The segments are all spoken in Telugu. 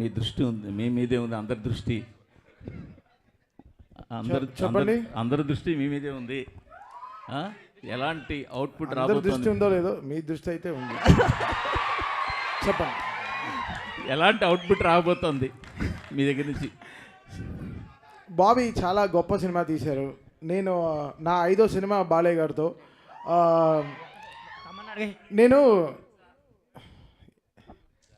మీ దృష్టి ఉంది మీ మీదే ఉంది అందరి దృష్టి. అందరి చెప్పండి. అందరి- దృష్టి మీ మీదే ఉంది. ఆ? ఎలాంటి అవుట్పుట్ దృష్టి రాబోతోంది? ఉందో లేదో మీ దృష్టి అయితే ఉంది. చెప్పండి. ఎలాంటి అవుట్పుట్ రాబోతోంది మీ దగ్గర నుంచి? బాబీ చాలా గొప్ప సినిమా తీశారు. నేను నా ఐదో సినిమా బాలయ్య గారితో ఆ, నేను?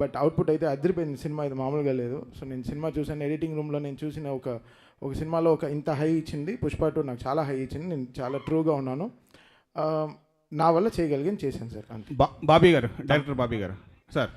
But output అయితే అదిరిపోయింది. సినిమా ఇది మామూలుగా లేదు. సో నేను సినిమా చూసాను ఎడిటింగ్ రూమ్లో నేను చూసిన ఒక ఒక సినిమాలో ఒక ఇంత హై ఇచ్చింది. పుష్ప టూ నాకు చాలా హై ఇచ్చింది. నేను చాలా ట్రూగా ఉన్నాను. నా వల్ల చేయగలిగాను చేశాను సార్ అంతే. బాబీ గారు డైరెక్టర్ బాబీ గారు. సార్.